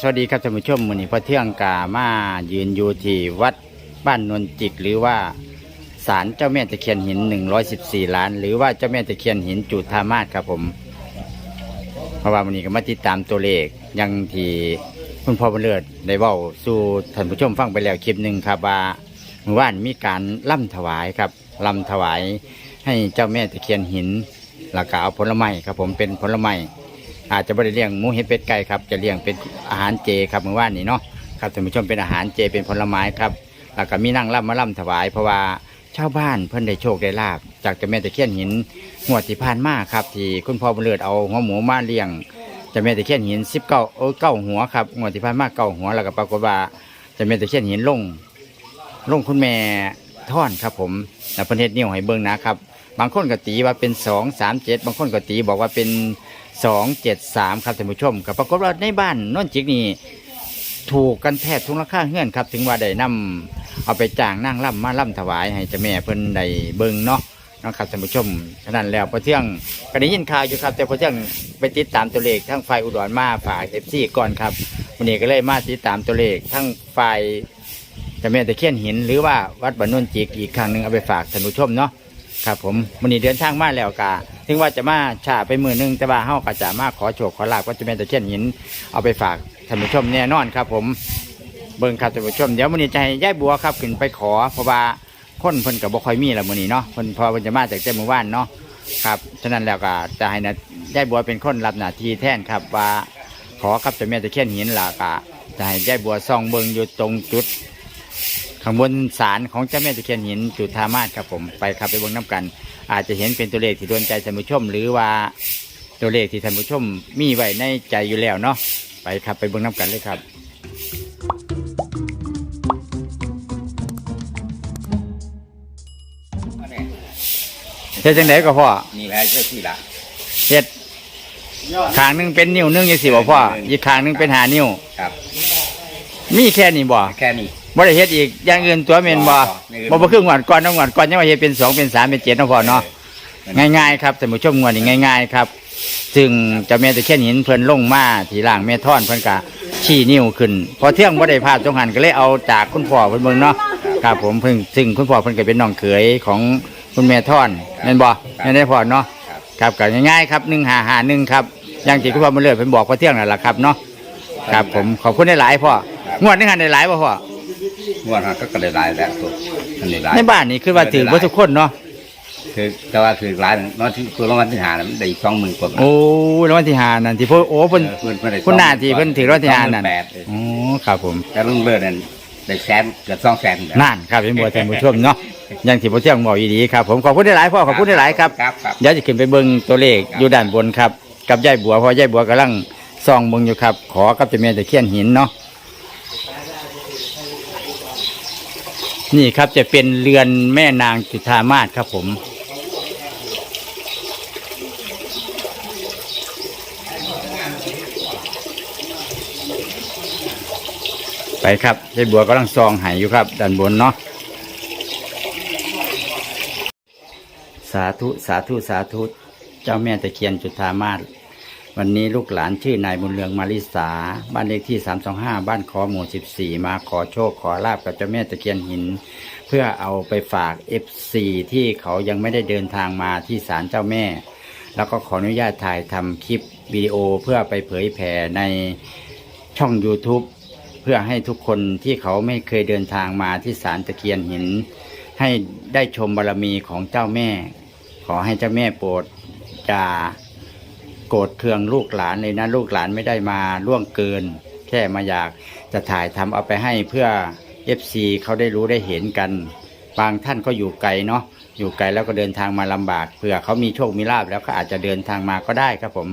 สวัสดีครับท่านผู้ชมมือนี้พระเที่ยงกามายืนอยู่ที่วัดบ้านนวลจิก หรือว่าศาลเจ้าแม่ตะเคียนหิน 114 ล้าน หรือว่าเจ้าแม่ตะเคียนหินจุธามาศครับผมเพราะว่าวันนี้ก็มาติดตามตัวเลขยังที่คุณพ่อบุญเลิศได้เว้าสู่ท่านผู้ชมฟังไปแล้วคลิปหนึ่งครับว่าเมื่อวานมีการล่ำถวายครับล่ำถวายให้เจ้าแม่ตะเคียนหินแล้วก็เอาผลไม้ครับผมเป็นผลไม้ อาจจะไม่ได้เลี้ยงหมูเห็ดเป็ดไก่ครับจะเลี้ยงเป็นอาหารเจครับเมื่อวานนี้เนาะครับท่านผู้ชมเป็นอาหารเจเป็นผลไม้ครับแล้วก็มีนั่งร่ำมาร่ำถวายเพราะว่าชาวบ้านเพิ่นได้โชคได้ลาบจากเจ้าแม่ตะเคียนหินงวดที่ผ่านมาครับ ที่คุณพ่อบุญเลิศเอาหัวหมูมาเลี้ยงเจ้าแม่ตะเคียนหินสิบเก้าเออเก้าหัวครับงวดที่ผ่านมาเก้าหัวแล้วก็ปรากฏว่าเจ้าแม่ตะเคียนหินลงลงคุณแม่ท่อนครับผมแล้วเพิ่นเฮ็ดนิ้วให้เบิ่งนะครับ บางคนก็ตีว่าเป็นสองสามเจ็ดบางคนก็ตีบอกว่าเป็น สองเจ็ดสามครับท่านผู้ชมกับปรากฏว่าในบ้านนนจิกนี่ถูกกันแทบทุกราคาเฮือนครับถึงว่าได้นำเอาไปจ้างนั่งล่ำมาล่ำถวายให้เจ้าแม่เพิ่นได้เบิ่งเนาะนะครับท่านผู้ชมฉะนั้นแล้วพอเที่ยงก็ได้ยินข่าวอยู่ครับ แต่พอเที่ยงไปติดตามตัวเลขทั้งไฟอุดรมาฝากเอฟซีก่อนครับวันนี้ก็เลยมาติดตามตัวเลขทั้งไฟเจ้าแม่ตะเคียนหินหรือว่าวัดบ้านโนนจิกอีกครั้งหนึ่งเอาไปฝากท่านผู้ชมเนาะ ครับผมวันนี้เดินทางมาแล้วกะถึงว่าจะมาชาไปมือหนึงแต่ว่าเฮาก็จะมาขอโชคขอลาบก็จะเป็นตะเคียนหินเอาไปฝากท่านผู้ชมแน่นอนครับ ผมเบิ่งครับท่านผู้ชมเดี๋ยววันนี้จะให้ยายบัวครับขึ้นไปขอเพราะว่าคนเพิ่นกับบ่ค่อยมีละมื้อนี้เนาะเพิ่นพอเพิ่นจะมาจากแต่เมื่อวานเนาะครับฉะนั้นแล้วก็จะให้นะยายบัวเป็นคนรับหน้าที่แทนครับว่าขอครับเจ้าแม่ตะเคียนหินล่ะก็จะให้ยายบัวส่องเบิ่งอยู่ตรงจุด ข้างบนศาลของเจ้าแม่ตะเคียนหินจุธามาศครับผมไปครับไปเบิ่งน้ำกัน อาจจะเห็นเป็นตัวเลขที่โดนใจท่านผู้ชม หรือว่าตัวเลขที่ท่านผู้ชมมีไว้ในใจอยู่แล้วเนาะไปครับไปเบิ่งน้ำกันเลยครับเฮ็ดจังไดก็พ่อนี่แหละเจ้าที่ละเฮ็ดข้างหนึงเป็นนิ้วหนึงยังสิบ่พ่ออีกข้างหนึงเป็นหานิ้วครับ มีแค่นี้บ่แค่นี้ บ่ได้เฮ็ดอีกอย่างอื่นตัวเมนบ่บ่อย่างอื่นบ่บ่คือหวดก่อนน้องหวดก่อนยังว่าเฮ็ดเป็นสองเป็นสามเป็นเจ็ดเนาะพ่อเนาะง่ายๆครับท่านผู้ชมงวดนี้ง่าย ๆ ครับ ซึ่งเจ้าแม่ตะเคียนหินเพิ่นลงมาที่ล่างแม่ท่อนเพิ่นก็ชี้นิ้วขึ้น พอเที่ยงบ่ได้พลาดตรงหันก็เลยเอาจากคุณพ่อเพิ่นเบิ่งเนาะครับผมเพิ่งซึ่งคุณพ่อเพิ่นก็เป็นน้องเขยของคุณแม่ท่อนแม่นบ่แม่นได้พ่อเนาะครับก็ง่ายๆครับ1551ครับอย่างที่คุณพ่อมาเลิศเพิ่นบอกพอเที่ยงนั่นล่ะครับเนาะครับผมขอบคุณหลายๆพ่องวดนึงหันได้หลายบ่พ่อง วดนั้นก็กระไดหลายแล้วตัวมันได้หลายในบ้านนี่คือว่าถือว่าทุกคนเนาะคือแต่ว่าคือหลายนอนที่ตัวรางวัลที่หาน่ะมันได้สองหมื่นกว่าบาท โอ้รางวัลที่หานั่นที่พ่อโอ้เพิ่นเออเพิ่นเพิ่นได้คุณหน้าที่เพิ่นถือรางวัลที่หานั่นแปดเออโอ้ครับผมแต่ลุงเลิศนั่นได้แสนเกือบสองแสนนั่นครับเป็นบัวท่านผู้ชมเนาะอยังที่พ่อเที่ยงบอกอีดีครับผมขอบคุณได้หลายพ่อขอบคุณได้หลายครับ ครับครับ เดี๋ยวจะขึ้นไปเบิ่งตัวเลขอยู่ด้านบนครับ กับยายบัวเพราะยายบัวกำลังส่องเบิ่งอยู่ครับ ขอกับเจ้าแม่ตะเคียนหินเนาะ นี่ครับจะเป็นเรือนแม่นางจุธามาศครับผม ไปครับยายบัวกำลังซองหายอยู่ครับด้านบนเนาะสาธุ สาธุ สาธุ เจ้าแม่ตะเคียนจุธามาศ วันนี้ลูกหลานชื่อนายบุญเรืองมาริสา บ้านเลขที่ 325 บ้านขอหมู่ 14 มาขอโชคขอลาบกับเจ้าแม่ตะเคียนหิน เพื่อเอาไปฝาก F4 ที่เขายังไม่ได้เดินทางมาที่ศาลเจ้าแม่ แล้วก็ขออนุญาตถ่ายทำคลิปวิดีโอเพื่อไปเผยแผ่ในช่อง YouTube เพื่อให้ทุกคนที่เขาไม่เคยเดินทางมาที่ศาลตะเคียนหิน ให้ได้ชมบารมีของเจ้าแม่ ขอให้เจ้าแม่โปรดจะ โกรธเคืองลูกหลานเลยนะลูกหลานไม่ได้มาล่วงเกิน แค่มาอยากจะถ่ายทำเอาไปให้เพื่อ FC เขาได้รู้ได้เห็นกัน บางท่านก็อยู่ไกลเนาะอยู่ไกลแล้วก็เดินทางมาลำบากเผื่อเขามีโชคมีลาบแล้วก็อาจจะเดินทางมาก็ได้ครับผม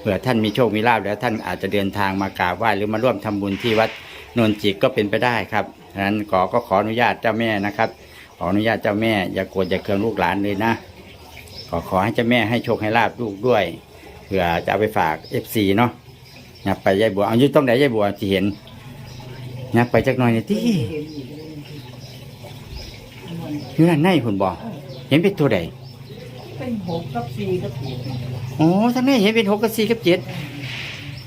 เผื่อท่านมีโชคมีลาบแล้วท่านอาจจะเดินทางมากราบไหว้หรือมาร่วมทำบุญที่วัดนนจิกก็เป็นไปได้ครับฉะนั้นขอก็ขออนุญาตเจ้าแม่นะครับขออนุญาตเจ้าแม่อย่าโกรธอย่าเคืองลูกหลานเลยนะขอขอให้เจ้าแม่ให้โชคให้ลาบลูกด้วย เผื่อจะเอาไปฝากเอฟซีเนาะอย่าไปยายบัวเอาอยุต้องไหนยายบัวที่เห็นอย่าไปจักหน่อยนี่ที่อยู่นั่นในคุณบอกเห็นเป็นตัวใดเป็นหกกับสี่กับเจ็ดโอ้ทั้งนี้เห็นเป็นหกกับสี่กับเจ็ด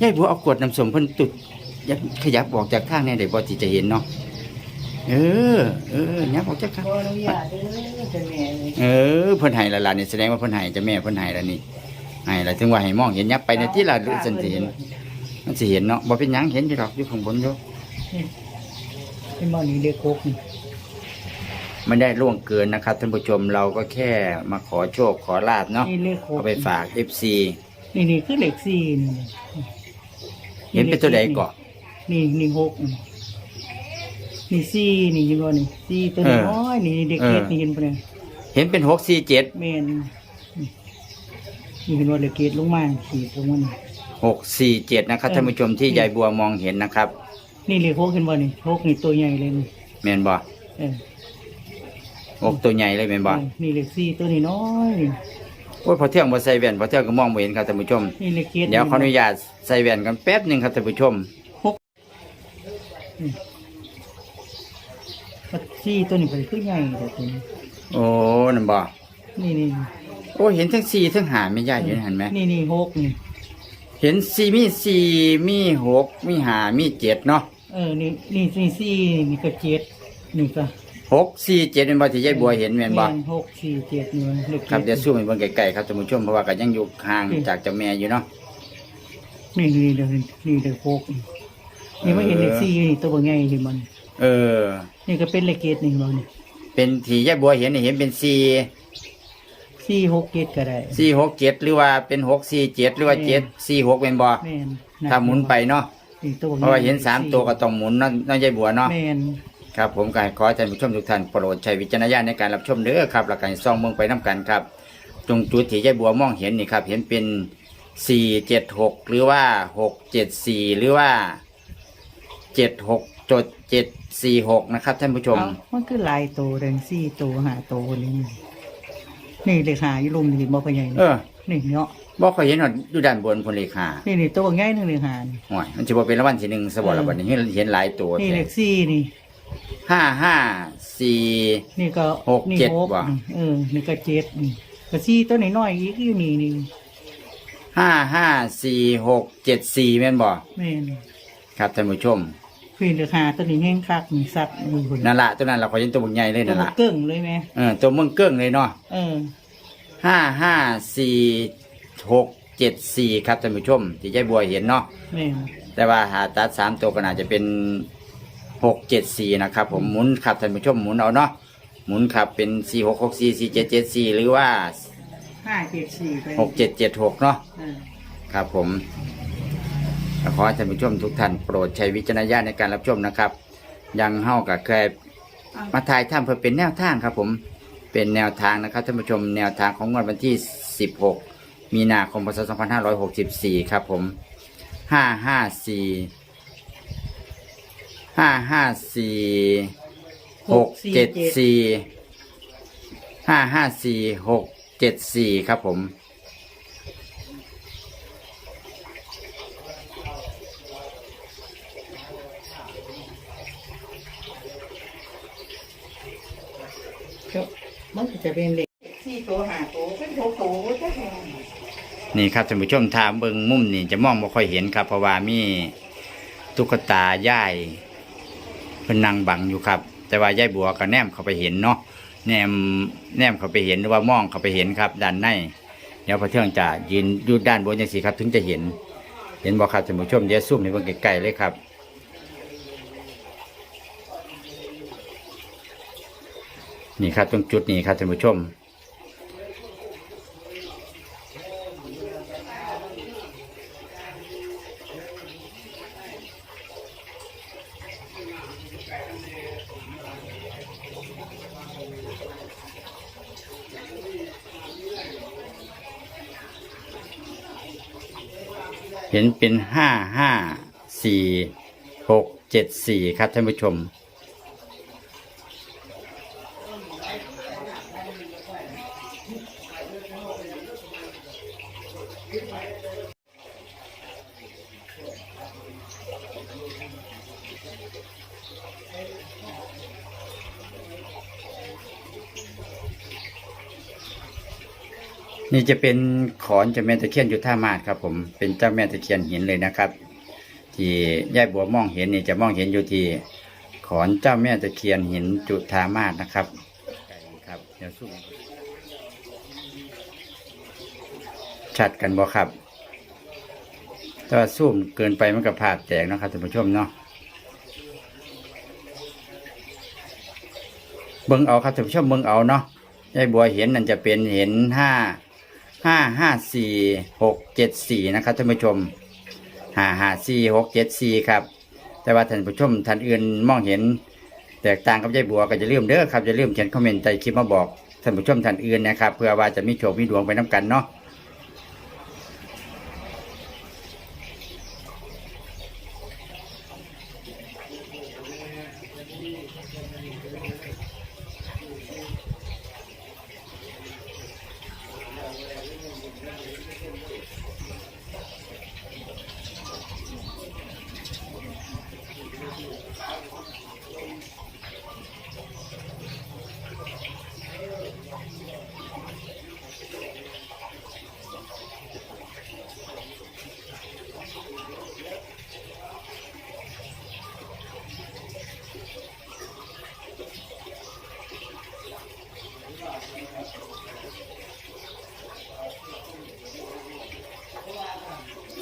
ยายบัวเอากรวดน้ำสมเพิ่นตุดยับขยับออกจากทางเนี่ยเดี๋ยวบอที่จะเห็นเนาะเออ เออยับออกจากทางขออนุญาตเด้อเจ้าแม่เลยเออเพิ่นให้และล่ะนี่แสดงว่าเพิ่นให้เจะแม่เพิ่นให้แล้วนี่ ให้แล้วถึงว่าให้มองเห็นยับไปในที่ละดูสันสิเห็นมันสิเห็นเนาะบ่เป็นหยังเห็นอยู่ดอกอยู่ข้างบนอยู่เป็นบ่อนี้เด็กโคกนี่ไม่ได้ล่วงเกินนะครับท่านผู้ชมเราก็แค่มาขอโชคขอลาบเนาะนี่เลขโคกเอาไปฝาก FC นี่นี่คือเลขสี่นี่เห็นเป็นตัวใดเกาะนี่นี่หกนี่นี่สี่นี่เห็นบ่นี่สี่ตัวเออน้อยนี่เด็กเออเกดนี่เห็นบ่เนี่ยเห็นเป็น647แม่น นี่นี่เห็นว่าเด็กเกดลงมาขีดลงมานี่647นะครับท่านผู้ชมที่ยายบัวมองเห็นนะครับ นี่เลขหกเห็นบ่นี่หกนี่ตัวใหญ่เลยนี่แม่นบ่เอออกตัวใหญ่เลยแม่นบ่เออนี่เลขสี่ตัวนี้น้อยนี่โอ้ยพอเที่ยงบ่ใส่แว่นพอเที่ยงก็มองบ่เห็นครับท่านผู้ชมนี่เลขเกดเดี๋ยวขออนุญาตใส่แว่นกันแป๊บหนึงครับท่านผู้ชมสี่ตัวนี้เป็นคือใหญ่แต่ตัวนี้โอ้นั่นบ่นี่นี่โอ้เห็นทั้ง4ทั้ง5ไม่ยากอยู่เห็นไหมนี่นี่หกนี่ เห็นสี่มีสี่มีหกมีห้ามีเจ็ดเนาะเออนี่นี่นี่สี่นี่ก็เจ็ดนี่ก็หกสี่เจ็ดเป็นบ่ที่ยายบัวเห็นแม่นบ่หกสี่เจ็ดนี่มันเลขครับเดี๋ยวจ็สู้ให้เบิ่งไกลๆครับท่านผู้ชมเพราะว่าก็ยังอยู่ห่างจากเจ้าแม่อยู่เนาะนี่นี่เดี๋ยวนี่เดี๋ยวหกนี่ไม่เห็นเลขสี่นี่ตัวใหญ่เห็นมัน เออ นี่ก็เป็นเลขเจ็ดนี่มันเป็นที่ยายบัวเห็นนี่เห็นเป็นสี่ สี่หกเจ็ดก็ได้สี่หกเจ็ดหรือว่าเป็นหกสี่เจ็ดหรือว่าเจ็ดสี่หกเป็นบ่แม่นถ้าหมุนไปเนาะนี่ตัวเพราะว่าเห็นสามตัวก็ต้องหมุนเนาะเนาะยายบัวเนาะแม่นครับผมก็ให้ขอให้ท่านผู้ชมทุกท่านโปรดใช้วิจารณญาณในการรับชมเด้อครับแล้วก็ให้ซ่องเมืองไปน้กันครับ ตรงจุดที่ยายบัวมองเห็นนี่ครับ เห็นเป็นสี่เจ็ดหกหรือว่าหกเจ็ดสี่หรือว่าเจ็ดหกจดเจ็ดสี่หกนะครับท่านผู้ชม เอ้ามันคือหลายตัวแดงสี่ตัวหาตัวนี่ นี่เลขหาอยู่ลุมนี่บ่พอใหญ่เออ นี่เนาะบอกเขาเห็นว่าอยู่ด้านบนพลเลขานี่นี่ตัวใหญ่หนึงเลขหานี่ห่วยมันจะบอกเป็นรางวัลที่หนึ่งสบอระบัดนี้เห็นหลายตัวนี่เลขสี่นี่ ห้าห้าสี่ นี่ก็หกนี่เจ็ดหกว่ะนี่เออ นี่ก็เจ็ดนี่ก็สี่ตัวน้อยๆอีกอยู่นี่นี่ห้าห้าสี่หกเจ็ดสี่แม่นบอกแม่นครับท่านผู้ชม ฟีนราคาตัวนี้แห้งคักนี่สัตว์อยู่คนนั่นละตัวนั้นเราขอเห็นตัวบุกใหญ่เลยตัวนั่นละเกิ้งเลยไหมเออตัวมึงเกิ้งเลยเนาะเออห้าห้าสี่หกเจ็ดสี่ครับท่านผู้ชม ที่ยายบัวเห็นเนาะแม่นแต่ว่าหาตัดสามตัวก็น่าจะเป็นหกเจ็ดสี่นะครับ ผมหมุนครับท่านผู้ชมหมุนเอาเนาะหมุนครับเป็นสี่หกหกสี่สี่เจ็ดเจ็ดสี่หรือว่าห้าเจ็ดสี่ไปหกเจ็ดเจ็ดหกเนาะ เออ ครับผม ขอให้ท่านผู้ชมทุกท่านโปรดใช้วิจารณญาณในการรับชมนะครับ ยังเฮากับเคยมาถ่ายทำเพื่อเป็นแนวทางครับ ผมเป็นแนวทางนะครับท่านผู้ชมแนวทางของงวดวันที่ 16 มีนาคมพศ2564 ครับผม 554 554 674 554 674 ครับผม ก็มันก็จะเป็นเหล็กสี่ตัวหาตัวเป็นตัวโตจ้ะ นี่ ครับท่านผู้ชมทาเบิงมุมนี่จะมองไม่ค่อยเห็นครับ เพราะว่ามีตุ๊กตาย่ายเพิ่นนั่งบังอยู่ครับ แต่ว่าย่ายบัวก็แนมเขาไปเห็นเนาะแนมแนมเขาไปเห็นหรือว่ามองเขาไปเห็นครับ ด้านในเดี๋ยวพระเที่ยงจะยืนอยู่ด้านบนอย่างสีครับ ถึงจะเห็น เห็นบ่ครับท่านผู้ชมเดี๋ยวซูมในเบิ่งไกลๆเลยครับนี่ครับตรงจุดนี้ครับท่านผู้ชม เห็นเป็นห้าห้าสี่หกเจ็ดสี่ครับท่านผู้ชม นี่จะเป็นขอนเจ้าแม่ตะเคียนอยู่ท่ามาศครับ ผมเป็นเจ้าแม่ตะเคียนหินเลยนะครับ ที่ยายบัวมองเห็นนี่จะมองเห็นอยู่ที่ขอนเจ้าแม่ตะเคียนหินจุธามาศนะครับครับเดี๋ยวสู้ชัดกันบ่ครับถ้าซูมเกินไปมันก็ภาพแตกนะครับท่านผู้ชมเนาะเบิ่งเอาครับท่านผู้ชมเบิ่งเอาเนาะยายบัวเห็นนั่นจะเป็นเห็นห้า ห้าห้าสี่หกเจ็ดสี่นะครับท่านผู้ชมห้าห้าสี่หกเจ็ดสี่ครับ แต่ว่าท่านผู้ชมท่านอื่นมองเห็น แตกต่างกับยายบัวก็จะลืมเด้อครับจะลืมเขียนคอมเมนต์ใต้คลิปมาบอกท่านผู้ชมท่านอื่นนะครับ เพื่อว่าจะมีโชคมีดวงไปน้กันเนาะ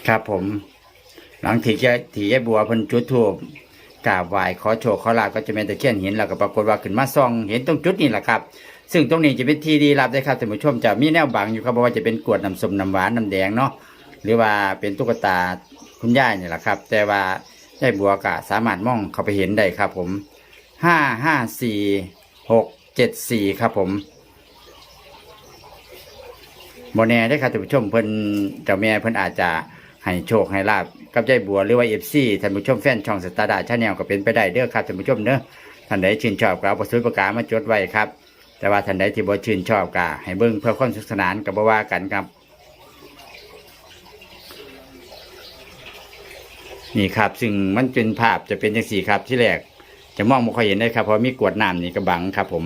ครับผม หลังที่ยายที่ยายบัวเพิ่นจุดธูปกราบไหว้ขอโชคขอลาบก็จะเป็นตะเคียนหินแล้วก็ปรากฏว่าขึ้นมาส่องเห็นตรงจุดนี้แหละครับซึ่งตรงนี้จะเป็นที่ดีรับได้ครับท่านผู้ชมจะมีแนวบังอยู่ครับเพราะว่าจะเป็นกรวดน้ำส้มน้ำหวานน้ำแดงเนาะหรือว่าเป็นตุ๊กตาคุณย่ายนี่แหละครับ แต่ว่ายายบัวก็สามารถมองเข้าไปเห็นได้ครับผมห้าห้าสี่หกเจ็ดสี่ครับผมโมแน่ได้ครับท่านผู้ชมเพิ่นเจ้าแม่เพิ่นอาจจะ ให้โชคให้ลาบกับยายบัวหรือว่าเอฟซีท่านผู้ชมแฟนช่องสตาร์ดาชาแนลก็เป็นไปได้เด้อครับท่านผู้ชมเด้อท่านใดชื่นชอบก็เอาประสุประกามาจดไว้ครับ แต่ว่าท่านใดที่บ่ชื่นชอบก็ให้เบิ่งเพื่อความสนุกสนานกับบ่ว่ากันครับ นี่ครับซึ่งมันเป็นภาพจะเป็นจังสี่ครับที่แรก จะมองไม่ค่อยเห็นได้ครับเพราะมีกวดน้ำนี่กระบังครับ ผม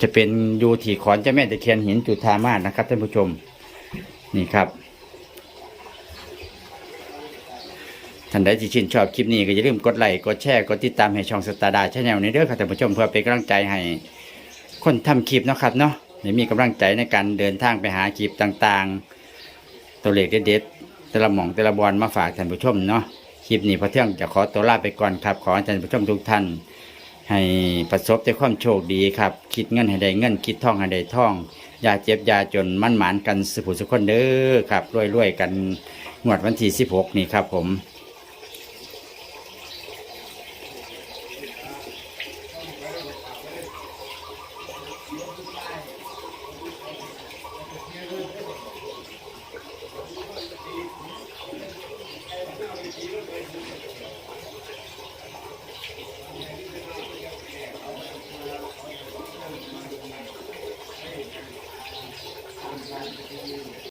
จะเป็นอยู่ที่ขอนเจ้าแม่ตะเคียนหินจุธามาศนะครับท่านผู้ชม นี่ครับท่านใดที่ชื่นชอบคลิปนี้ก็อย่าลืมกดไลค์กดแชร์กดติดตามให้ช่องสตาร์ดาชาแนลนี้เด้อครับท่านผู้ชมเพื่อเป็นกำลังใจให้คนทำคลิปเนาะครับเนาะให้มีกำลังใจในการเดินทางไปหาคลิปต่างๆ ตัวเลขเด็ดๆแต่ละหม่องแต่ละบอลมาฝากท่านผู้ชมเนาะคลิปนี้พอเที่ยงจะขอตัวลาไปก่อนครับ ขอท่านผู้ชมทุกท่าน ให้ประสบแต่ความโชคดีครับ คิดเงินให้ได้เงิน คิดทองให้ได้ทองอ ย่าเจ็บอย่าจนมั่นหมานกันสุขสุขคนเด้อครับรวยๆกันงวดวันที่16 นี่ครับผม